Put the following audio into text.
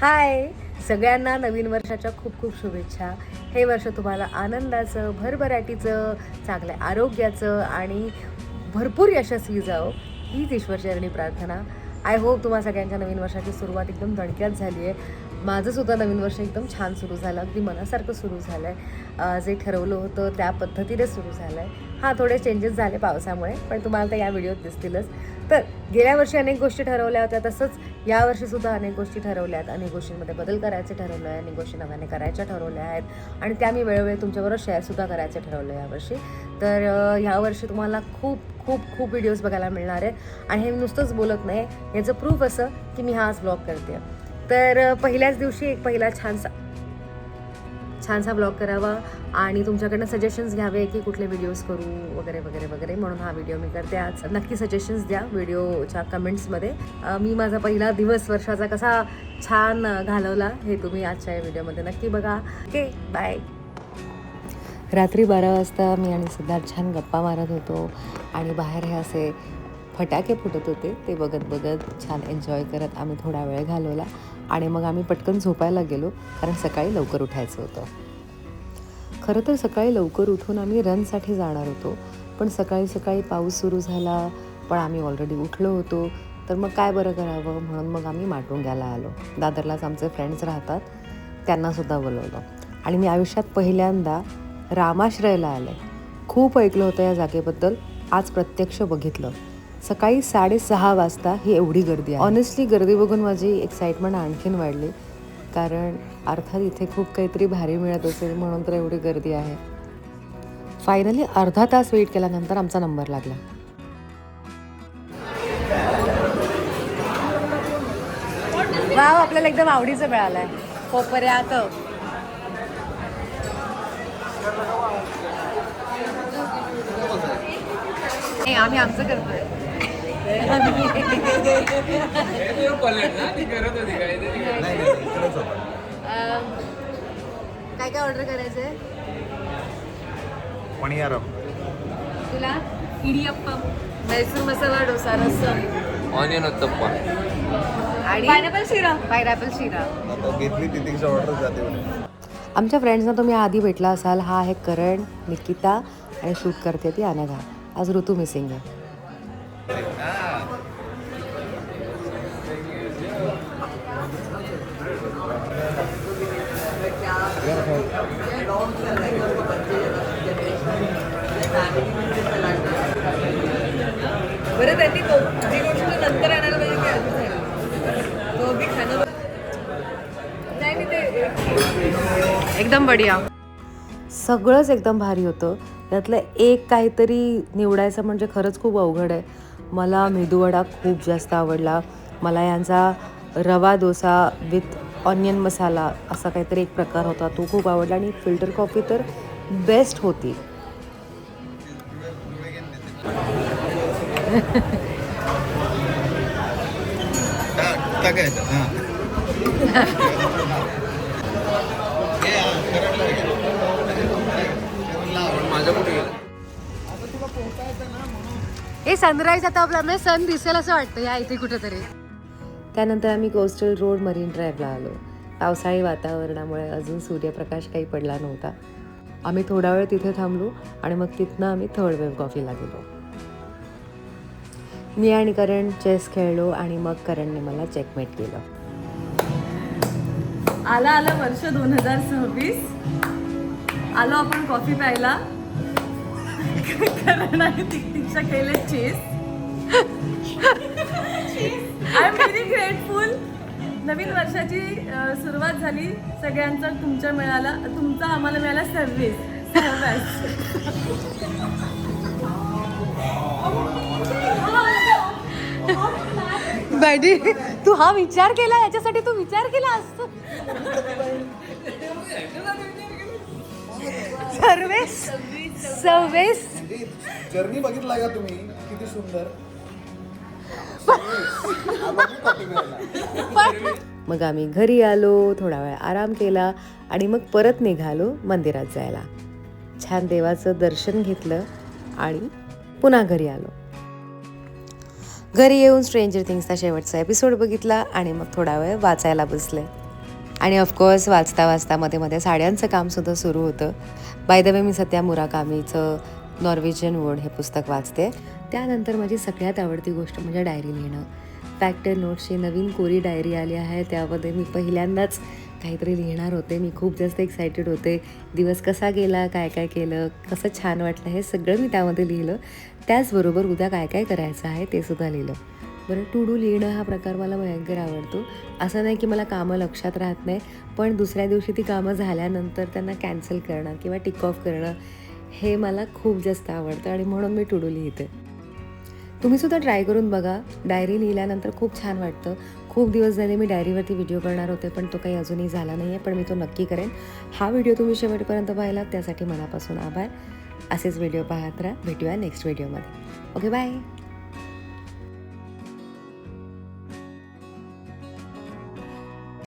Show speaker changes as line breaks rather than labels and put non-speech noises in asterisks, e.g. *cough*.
हाय. सगळ्यांना नवीन वर्षाच्या खूप खूप शुभेच्छा. हे वर्ष तुम्हाला आनंदाचं भरभराटीचं चांगल्या आरोग्याचं आणि भरपूर यशस्वी जावं. हीच ईश्वरचरणी प्रार्थना. आय होप तुम्हा सगळ्यांच्या नवीन वर्षाची सुरुवात एकदम दणक्यात झाली आहे. माझंसुद्धा नवीन वर्ष एकदम छान सुरू झालं. अगदी मनासारखं सुरू झालं आहे जे ठरवलं होतं त्या पद्धतीने सुरू झालं आहे हां थोडे चेंजेस झाले पावसामुळे पण तुम्हाला तर या व्हिडिओत दिसतीलच. तर गेल्या वर्षी अनेक गोष्टी ठरवल्या होत्या तसंच यावर्षीसुद्धा अनेक गोष्टी ठरवल्या आहेत. अनेक गोष्टींमध्ये बदल करायचे ठरवलं आहे अनेक गोष्टी नव्याने करायच्या ठरवल्या आहेत. आणि त्या मी वेळोवेळी तुमच्याबरोबर शेअरसुद्धा करायचे ठरवलं आहे यावर्षी तर अं, ह्यावर्षी तुम्हाला खूप खूप खूप व्हिडिओज बघायला मिळणार आहेत. आणि हे नुसतंच बोलत नाही याचं प्रूफ असं की मी हा आज ब्लॉग करते तर पहिल्याच दिवशी एक पहिला छानसा छानसा ब्लॉग करावा आणि तुमच्याकडनं सजेशन्स घ्यावे की कुठले व्हिडिओज करू वगैरे वगैरे वगैरे. म्हणून हा व्हिडिओ मी करते आज. नक्की सजेशन्स द्या व्हिडिओच्या कमेंट्समध्ये मी माझा पहिला दिवस वर्षाचा कसा छान घालवला हे तुम्ही आजच्या या व्हिडिओमध्ये नक्की बघा. ओके बाय रात्री बारा वाजता मी आणि सिद्धार्थ छान गप्पा मारत होतो आणि बाहेर हे असे फटाके फुटत होते. ते बघत बघत छान एन्जॉय करत आम्ही थोडा वेळ घालवला. आणि मग आम्ही पटकन झोपायला गेलो कारण सकाळी लवकर उठायचं होतं. खरं तर सकाळी लवकर उठून आम्ही रनसाठी जाणार होतो पण सकाळी सकाळी पाऊस सुरू झाला पण आम्ही ऑलरेडी उठलो होतो. तर मग काय बरं करावं म्हणून मग आम्ही माटुंग्याला आलो. दादरलाच आमचे फ्रेंड्स राहतात त्यांनासुद्धा बोलवलं. आणि मी आयुष्यात पहिल्यांदा रामाश्रयला आले. खूप ऐकलं होतं या जागेबद्दल आज प्रत्यक्ष बघितलं. सकाळी साडेसहा वाजता ही एवढी गर्दी आहे. ऑनेस्टली गर्दी बघून माझी एक्साइटमेंट आणखीन वाढली. कारण अर्थात इथे खूप काहीतरी भारी मिळत असेल म्हणून तर एवढी गर्दी आहे. फायनली अर्धा तास वेट केल्यानंतर आमचा नंबर लागला. वाव आपल्याला एकदम आवडीचं मिळालंय. कोपऱ्यात. नाही आम्ही आमचं करतोय. काय काय ऑर्डर करायचंय?
पणियारम
तुला? इडियप्पम. मैसूर मसाला डोसा रस्सम
ऑनियन उत्तप्पा
आणि पायनॅपल शिरा. पायनॅपल शिरा.
घेतली तिथे ऑर्डर जाते
आमच्या फ्रेंड्सना तुम्ही आधी भेटला असाल. हा आहे करण निकिता आणि शूट करते ती अनघा. आज ऋतू मिसिंग आहे.
बरं त्यांनी तो जी गोष्ट नंतर आणायला पाहिजे ते आधी झाली तो बी खाणं नाही मी ते
एकदम बढिया. सगळंच एकदम भारी होतं. त्यातलं एक काहीतरी निवडायचं म्हणजे खरंच खूप अवघड आहे. मला मेदूवडा खूप जास्त आवडला. मला यांचा रवा डोसा विथ ऑनियन मसाला असा काहीतरी एक प्रकार होता तो खूप आवडला आणि फिल्टर कॉफी तर बेस्ट होती.
हे,
सनराईज आता आपला सन दिसेल असं वाटतं या इथे कुठेतरी. त्यानंतर आम्ही कोस्टल रोड मरीन ड्राईव्हला आलो. पावसाळी वातावरणामुळे अजून सूर्यप्रकाश काही पडला नव्हता. आम्ही थोडा वेळ तिथे थांबलो आणि मग तिथनं आम्ही थर्ड वेव्ह कॉफीला गेलो. मी आणि करण चेस खेळलो आणि मग करणने मला चेकमेट केलं.
आला आला वर्ष दोन हजार सव्वीस. आलो आपण कॉफी प्यायला. *laughs* करण आणि तिकतिक्षा केले chess. I am very grateful नवीन वर्षाची अ, सुरुवात झाली. सगळ्यांचा तुमच्या मिळाला तुमचा आम्हाला मिळाला सर्व्हिस सहवास
बॅडी तू हा विचार केला? याच्यासाठी तू विचार केला असतो. सर्वेस सर्वेस
जर्नी बघितला का तुम्ही? किती सुंदर.
मग आम्ही घरी आलो थोडा वेळ आराम केला आणि मग परत निघालो मंदिरात जायला. छान देवाचं दर्शन घेतलं आणि पुन्हा घरी आलो. घरी येऊन स्ट्रेंजर थिंग्सचा शेवटचा एपिसोड बघितला आणि मग थोडा वेळ वाचायला बसले. आणि ऑफकोर्स वाचता वाचता मध्ये मध्ये साड्यांचं कामसुद्धा सुरू होतं. बाय द वे मी सध्या मुराकामीचं नॉर्वेजियन वूड हे पुस्तक वाचते. त्यानंतर माझी सगळ्यात आवडती गोष्ट म्हणजे डायरी लिहिणं. फॅक्टर नोट्सची नवीन कोरी डायरी आली आहे त्यामध्ये मी पहिल्यांदाच काहीतरी लिहिणार होते. मी खूप जास्त एक्सायटेड होते. दिवस कसा गेला काय काय केलं कसं छान वाटलं हे सगळं मी त्यामध्ये लिहिलं. त्याचबरोबर उद्या काय काय करायचं आहे ते सुद्धा लिहिलं. बरं टू डू लिहिणं हा प्रकार मला भयंकर आवडतो. असं नाही की मला कामं लक्षात राहत नाही पण दुसऱ्या दिवशी ती कामं झाल्यानंतर त्यांना कॅन्सल करणं किंवा टिक ऑफ करणं हे मला खूप जास्त आवडतं आणि म्हणून मी टू डू लिहिते. तुम्ही सुद्धा ट्राय करून बघा. डायरी लिहिल्यानंतर खूप छान वाटतं. खूप दिवस झाले मी डायरीवरती व्हिडिओ करणार होते पण तो काही अजूनही झाला नाही आहे पण मी तो नक्की करेन. हा व्हिडिओ तुम्ही शेवटपर्यंत पाहिला त्यासाठी मनापासून आभार. असेच व्हिडिओ पाहत राहा. भेटूया नेक्स्ट व्हिडिओमध्ये. Okay bye!